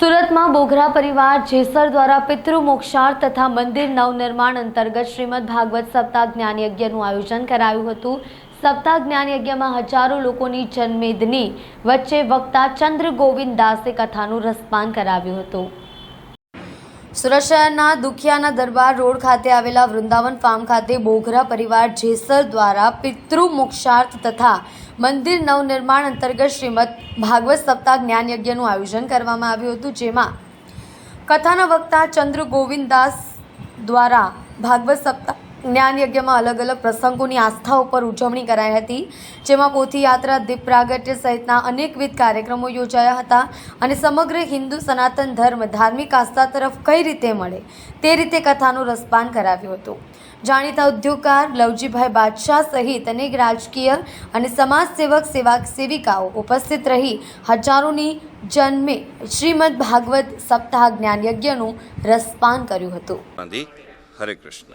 સુરતમાં બોઘરા પરિવાર જેસર દ્વારા પિતૃ મોક્ષાર્થ તથા મંદિર નવનિર્માણ અંતર્ગત શ્રીમદ ભાગવત સપ્તાહ જ્ઞાન યજ્ઞનું આયોજન કરાયું હતું. સપ્તાહ જ્ઞાન યજ્ઞમાં હજારો લોકોની જન્મેદની વચ્ચે વક્તા ચંદ્ર ગોવિંદ દાસે કથાનું રસપાન કરાવ્યું હતું. સુરત શહેરના દુખિયાના દરબાર રોડ ખાતે આવેલા વૃંદાવન ફાર્મ ખાતે બોઘરા પરિવાર જેસર દ્વારા પિતૃ મોક્ષાર્થ તથા મંદિર નવનિર્માણ અંતર્ગત શ્રીમદ ભાગવત સપ્તાહ જ્ઞાન યજ્ઞનું આયોજન કરવામાં આવ્યું હતું, જેમાં કથાના વક્તા ચંદ્ર ગોવિંદદાસ દ્વારા ભાગવત સપ્તાહ જ્ઞાન યજ્ઞમાં અલગ અલગ પ્રસંગોની આસ્થા ઉપર ઉજવણી કરાઈ હતી, જેમાં પોથીયાત્રા દીપ પ્રાગટ્ય સહિતના અનેકવિધ કાર્યક્રમો યોજાયા હતા અને સમગ્ર હિન્દુ સનાતન ધર્મ ધાર્મિક આસ્થા તરફ કઈ રીતે મળે તે રીતે કથાનું રસપાન કરાવ્યું હતું. જાણીતા ઉદ્યોગકાર લવજીભાઈ બાદશાહ સહિત અનેક રાજકીય અને સમાજ સેવક સેવા સેવિકાઓ ઉપસ્થિત રહી હજારોની જન્મે શ્રીમદ ભાગવત સપ્તાહ જ્ઞાન યજ્ઞનું રસપાન કર્યું હતું. હરે કૃષ્ણ.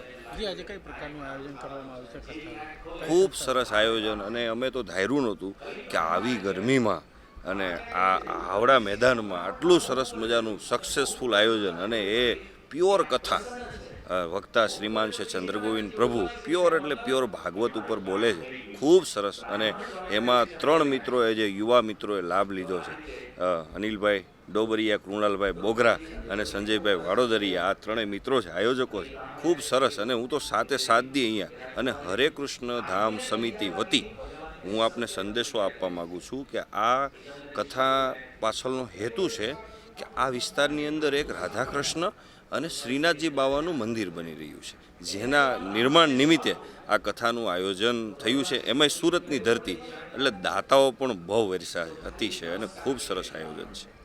ખૂબ સરસ આયોજન અને અમે તો ધાર્યું નહોતું કે આવી ગરમીમાં અને આ હાવડા મેદાનમાં આટલું સરસ મજાનું સક્સેસફુલ આયોજન અને એ પ્યોર કથા વક્તા શ્રીમાન છે ચંદ્રગોવિંદ પ્રભુ. પ્યોર એટલે પ્યોર ભાગવત ઉપર બોલે છે. ખૂબ સરસ અને એમાં ત્રણ મિત્રોએ જે યુવા મિત્રોએ લાભ લીધો છે. અનિલભાઈ ડોબરિયા, કૃણાલભાઈ બોગરા અને સંજયભાઈ વાડોદરિયા, આ ત્રણેય મિત્રો છે, આયોજકો છે. ખૂબ સરસ અને હું તો સાતે સાત દી અહીંયા અને હરે કૃષ્ણ ધામ સમિતિ વતી હું આપને સંદેશો આપવા માગું છું કે આ કથા પાછળનો હેતુ છે કે આ વિસ્તારની અંદર એક રાધા કૃષ્ણ અને શ્રીનાથજી બાવાનું મંદિર બની રહ્યું છે. જેના નિર્માણ નિમિત્તે આ કથાનું આયોજન થયું છે. એમાંય સુરતની ધરતી એટલે દાતાઓ પણ બહુ વરસા અતિશય અને ખૂબ સરસ આયોજન છે.